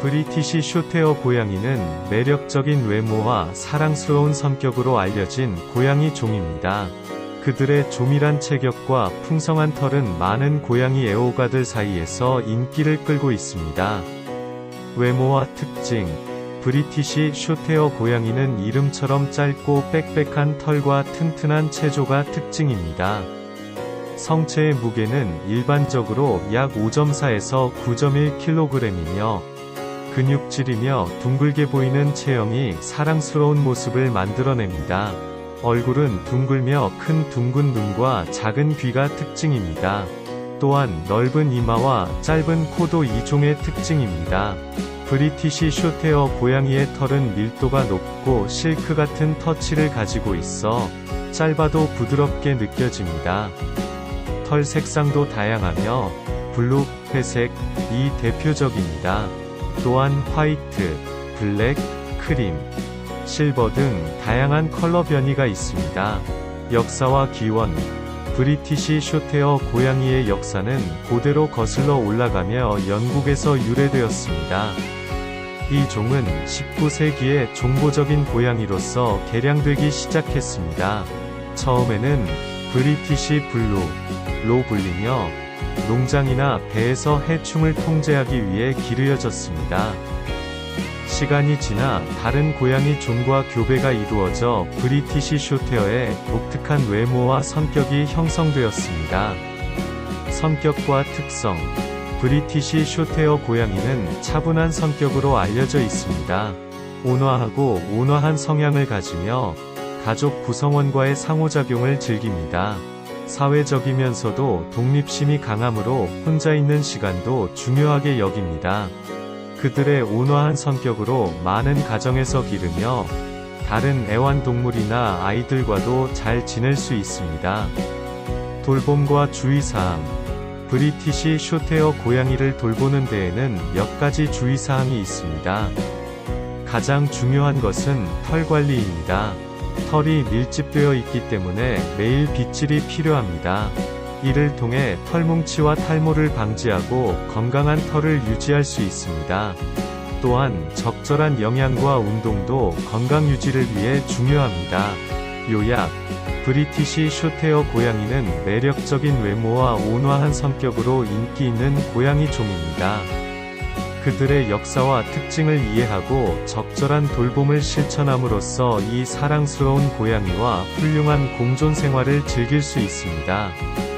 브리티시 쇼테어 고양이는 매력적인 외모와 사랑스러운 성격으로 알려진 고양이 종입니다. 그들의 조밀한 체격과 풍성한 털은 많은 고양이 애호가들 사이에서 인기를 끌고 있습니다. 외모와 특징 브리티시 쇼테어 고양이는 이름처럼 짧고 빽빽한 털과 튼튼한 체조가 특징입니다. 성체의 무게는 일반적으로 약 5.4에서 9.1kg이며 근육질이며 둥글게 보이는 체형이 사랑스러운 모습을 만들어냅니다. 얼굴은 둥글며 큰 둥근 눈과 작은 귀가 특징입니다. 또한 넓은 이마와 짧은 코도 이종의 특징입니다. 브리티시 쇼테어 고양이의 털은 밀도가 높고 실크 같은 터치를 가지고 있어 짧아도 부드럽게 느껴집니다. 털 색상도 다양하며 블루, 회색, 이 대표적입니다. 또한 화이트, 블랙, 크림, 실버 등 다양한 컬러 변이가 있습니다. 역사와 기원 브리티시 쇼테어 고양이의 역사는 고대로 거슬러 올라가며 영국에서 유래되었습니다. 이 종은 19세기에 종보적인 고양이로서 개량되기 시작했습니다. 처음에는 브리티시 블루로 불리며 농장이나 배에서 해충을 통제하기 위해 기르어졌습니다. 시간이 지나 다른 고양이 종과 교배가 이루어져 브리티시 쇼테어의 독특한 외모와 성격이 형성되었습니다. 성격과 특성 브리티시 쇼테어 고양이는 차분한 성격으로 알려져 있습니다. 온화하고 온화한 성향을 가지며 가족 구성원과의 상호작용을 즐깁니다. 사회적이면서도 독립심이 강하므로 혼자 있는 시간도 중요하게 여깁니다. 그들의 온화한 성격으로 많은 가정에서 기르며 다른 애완동물이나 아이들과도 잘 지낼 수 있습니다. 돌봄과 주의사항 브리티시 쇼테어 고양이를 돌보는 데에는 몇 가지 주의사항이 있습니다. 가장 중요한 것은 털 관리입니다. 털이 밀집되어 있기 때문에 매일 빗질이 필요합니다. 이를 통해 털뭉치와 탈모를 방지하고 건강한 털을 유지할 수 있습니다. 또한 적절한 영양과 운동도 건강 유지를 위해 중요합니다. 요약 브리티시 쇼테어 고양이는 매력적인 외모와 온화한 성격으로 인기 있는 고양이 종입니다. 그들의 역사와 특징을 이해하고 적절한 돌봄을 실천함으로써 이 사랑스러운 고양이와 훌륭한 공존 생활을 즐길 수 있습니다.